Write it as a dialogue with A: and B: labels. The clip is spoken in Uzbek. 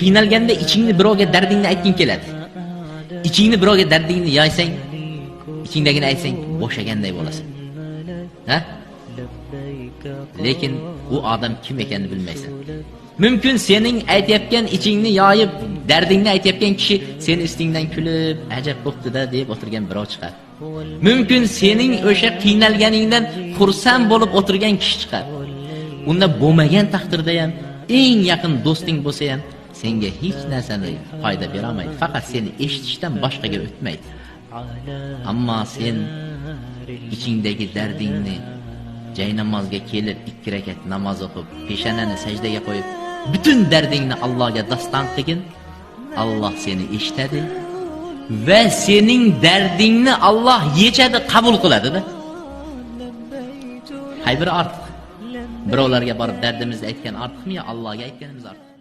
A: qiynalganda ichingni birovga dardingni aytging keladi. Ichingni birovga dardingni yoysang ichingdagini aytsang bo'shaganday bo'lasan. Ha? Lekin u odam kim ekanini bilmaysan. Mumkin sening aytayotgan ichingni yoyib dardingni aytayotgan kishi seni ustingdan kulib ajab bo'ptida deb o'tirgan birov chiqar. Mumkin sening o'sha qiynalganingdan xursand bo'lib o'tirgan kishi chiqar. Unda bo'lmagan taqdirda ham eng yaqin do'sting bo'lsa ham senga hech narsani foyda berolmaydi faqat seni eshitishdan boshqaga o'tmaydi. Ammo sen ichingdagi dardingni jaynamozga kelib ikki rakat namoz o'qib peshanani sajdaga qo'yib butun dardingni allohga daston qilgin. Alloh seni eshitadi va sening dardingni alloh yechadi qabul qiladida hay biri ortiq? Birovlarga borib dardimizni aytgan ortiqmi yo allohga aytganimiz ortiq